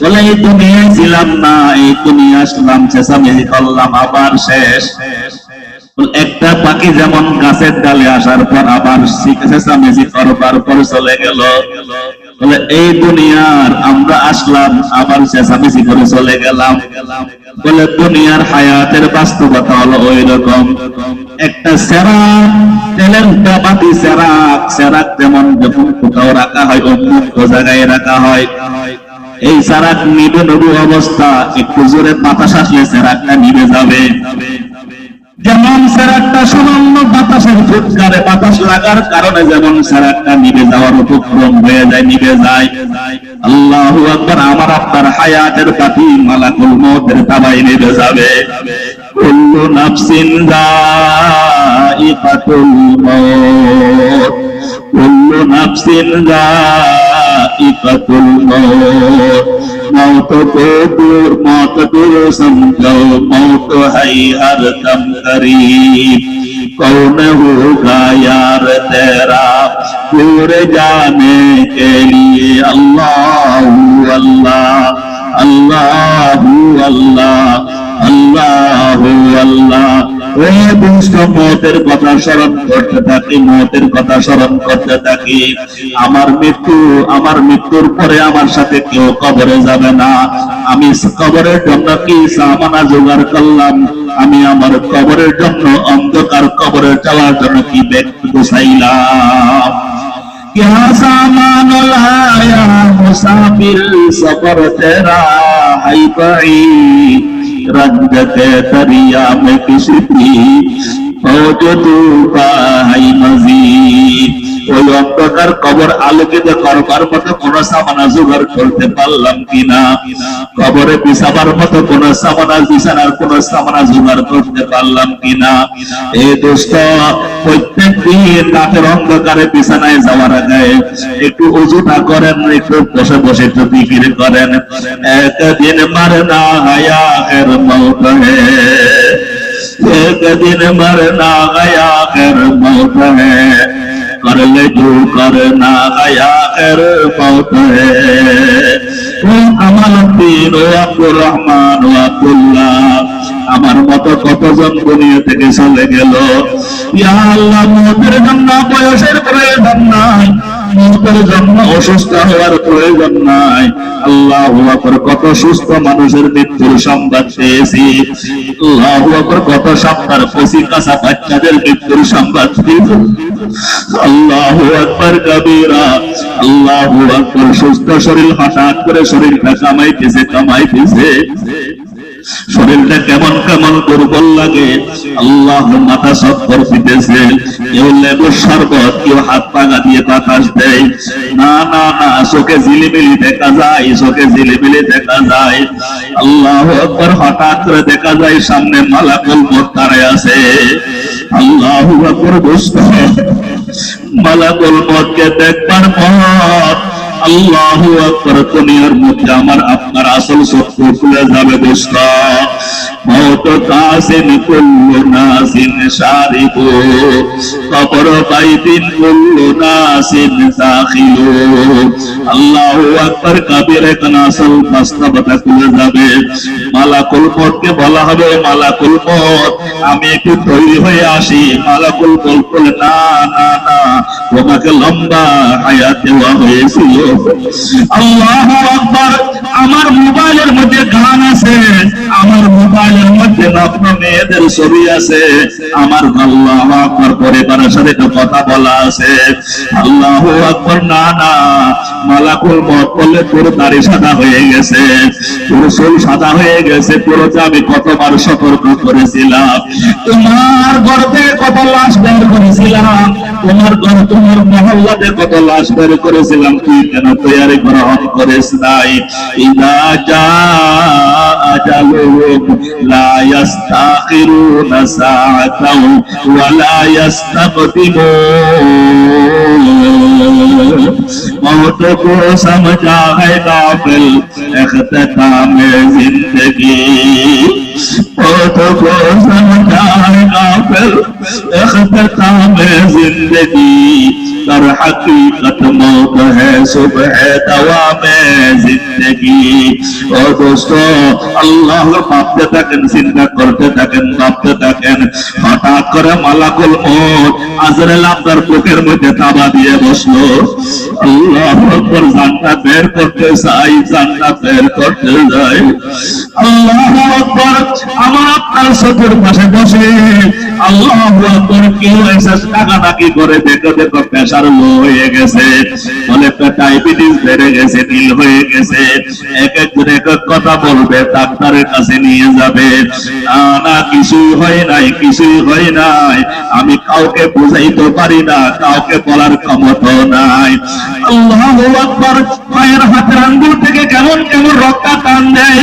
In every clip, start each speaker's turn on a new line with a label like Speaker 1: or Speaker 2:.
Speaker 1: বলে দুনিয়ায় ছিলাম না, এই দুনিয়া আসলাম, চেঁচামেচি করলাম, আবার শেষ। একটা পাখি যেমন গাছের ডালে আসার পর আবার চেঁচামেচি করবার পর চলে গেল। বলে, এই দুনিয়ার আমরা আসলাম, আবার চেঁচামেচি করে চলে গেলাম। বলে, দুনিয়ার হায়াতের বাস্তবতা হলো ওই রকম একটা সেরাক তেলের ডাবাতি সেরাক সেরাক যেমন যখন কোথাও রাখা হয় উন্মুক্ত জায়গায় রাখা হয়। এই সেরাক নিবে নবু অবস্থা একটু জোরে বাতাস আসলে সেরাকটা নিবে যাবে। যেমন সেরাকটা সামান্য বাতাসের ফুটকারে বাতাস লাগার কারণে যেমন সেরাকটা নিবে যাওয়ার উপক্রম হয়ে যায়, নিবে যায়। আল্লাহ আকবার, আমার আপনার হায়াতের মতের তাবাই নিবে যাবে। কুল্লু নাফসিন যায়িকাতুল মউত, কুল্লু নাফসিন যায়িকাতুল ذائقة الموت موت کو دور موت دور سمجھو موت ہے ہر دم قریب کون ہوگا یار تیرا دور جانے کے لیے اللہ اللہ اللہ اللہ اللہ اللہ মতের কথা স্মরণ করতে থাকি মতের কথা স্মরণ করতে থাকি আমার মৃত্যু আমার মৃত্যুর পরে আমার সাথে কেউ কবরে যাবে না আমি কবরের জন্য কি সামানা জোগাড় করলাম আমি আমার কবরের জন্য অন্ধকার কবরে যাওয়ার জন্য কি ব্যক্তি গুছাইলাম क्या सामान लाया मुसाफिर सफर तेरा है बड़ी रंगत दरिया में किसी ওই অন্ধকার কবর আলোকিত করবার মতো কোন সামানা জোগাড় করতে পারলাম কিনা? কবরে বিছাবার মতো কোন সামানা বিছানার কোন সামানা জোগাড় করতে পারলাম কিনা? এই দোস্ত প্রত্যেক দিন রাতের অন্ধকারে বিছানায় যাওয়ার আগে একটু উজু না করেন, একটু বসে বসে একটু বিক্রি করেন। একদিন মারে না হায়া এর মৌত। হ্যাঁ एक दिन मरना गया कर मौत है कर ले जो करना गया कर मौत है ও আমার দিন ও আব্দুর রহমান ও আব্দুল্লাহ আমার মতো কতজন দুনিয়া থেকে চলে গেল ইয়া আল্লাহ মতের জন্য বয়সের প্রয়োজন নাই মতের জন্য অসুস্থ হওয়ার প্রয়োজন নাই, আল্লাহ আকবর কত সুস্থ মানুষের মৃত্যুর সংবাদ পেয়েছি। আল্লাহ আকবর কত সপ্তাহ কচি কাঁচা বাচ্চাদের মৃত্যুর সংবাদ পেয়েছি। আল্লাহ আকবর কবিরা, আল্লাহ আকবর সুস্থ শরীর, হঠাৎ করে শরীরটা কামাইতেছে কামাইতেছে। শরীরটা কেমন কেমন দুর্বল লাগে, আল্লাহ মাথা সত্তর পিতেছে কেউ লেবুর শরবত, কেউ হাত পাগা দিয়ে বাতাস দেয়। না না না, চোখে জিলিমিলি দেখা যায়, চোখে জিলিমিলি দেখা যায়। আল্লাহ একবার হঠাৎ করে দেখা যায় সামনে মালাকুল মত দাঁড়ায় আছে। আল্লাহ একবার দুষ্ট মালাকুল মতকে দেখবার পর আল্লাহু আকবার কোনিয়ার মধ্যে আমার আপনার আসল সত্য খুলে যাবে দোস্ত। বলা হবে আমি একটু তৈরি হয়ে আসি। মালাকুল মত না না না, তোমাকে লম্বা হায়াত দেওয়া হয়েছিল। আকবার, আমার মোবাইলের মধ্যে গান আছে। মোবাইলের মধ্যে নগ্ন মেয়েদের ছবি আছে। আমার আল্লাহ আকবার পরিবারের সাথে একটু কথা বলা আছে। আল্লাহ আকবার, না না, মালাকুল মত বললে তোর দাড়ি সাদা হয়ে গেছে। তোর চুল সাদা হয়ে গেছে, তোর আমি কতবার সতর্ক করেছিলাম। তোমার গর্বে কত লাশ বের করেছিলাম, তোমার ঘর, তোমার মহল্লাতে কত লাশ বের করেছিলাম, তুই কেন তৈরি গ্রহণ করিস নাই? ইদা জা আজালুহুম لا يستأخرون ساعة ولا يستقدمون. موت کو سمجھا ہے قافل اختتام زندگی. কত বোঝার গাফেল اختتام زندگی در حقیقت موت ہے صبح دوام زندگی ও দোস্ত আল্লাহর ভাবতে থাকেন চিন্তা করতে থাকেন ভাবতে থাকেন হঠাৎ করে মালাকুল মত আজরাল আপনার বুকের মধ্যে তাবা দিয়ে বসল আল্লাহ আকবার জান্নাত বের করতে চাই জান্নাত বের করতে যাই আল্লাহ আকবার আমার আপনার পাশে বসে। আল্লাহ করে দেখো দেখো, প্রেশার লো হয়ে গেছে। ডায়াবেটিস বেড়ে গেছে নীল হয়ে গেছে। এক এক কথা বলবে, ডাক্তারের কাছে নিয়ে যাবে। না না, কিছুই হয় নাই, কিছুই হয় নাই। আমি কাউকে বুঝাইতে পারি না, কাউকে বলার ক্ষমতা নাই। আল্লাহ আকবার, পায়ের হাতের আঙ্গুল থেকে কেমন কেমন রক্ত টান দেয়।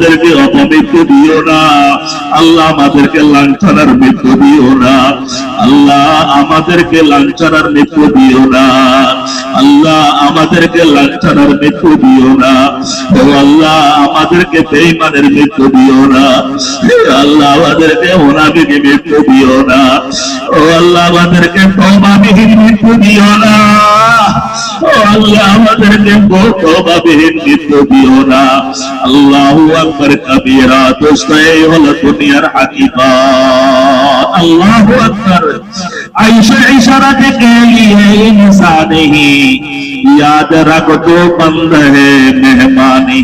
Speaker 1: আমাদেরকে অপমৃত্যু দিও না। আল্লাহ আমাদেরকে লাঞ্ছনার মৃত্যু দিও না। আল্লাহ আমাদেরকে লাঞ্ছনার মৃত্যু দিও না। আল্লাহ আমাদেরকে লাঞ্ছনার মৃত্যু দিও না। ও আল্লাহ আমাদেরকে বেঈমানের মৃত্যু দিও না। হে আল্লাহ আমাদেরকে ওনাবিকে মৃত্যু দিও না। ও আল্লাহ আমাদেরকে তওবাবিহীন মৃত্যু দিও না। ও আল্লাহ আমাদেরকে মৃত্যু দিও না। আল্লাহু আকবার কবীরা দুনিয়ার আল্লাহু আকবার। ऐशा इशारा के लिए इंसान ही याद रख दो बंद है मेहमान ही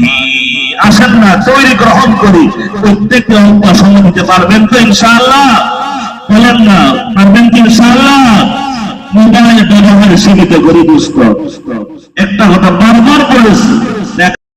Speaker 1: আসেন না তৈরি গ্রহণ করি প্রত্যেককে অঙ্ক সময় দিতে পারবেন তো ইনশাআল্লাহ বলেন না পারবেন কি ইনশাআল্লাহ মোবাইল ব্যবহার সীমিত করে দুষ্ট একটা কথা বারবার বলেছি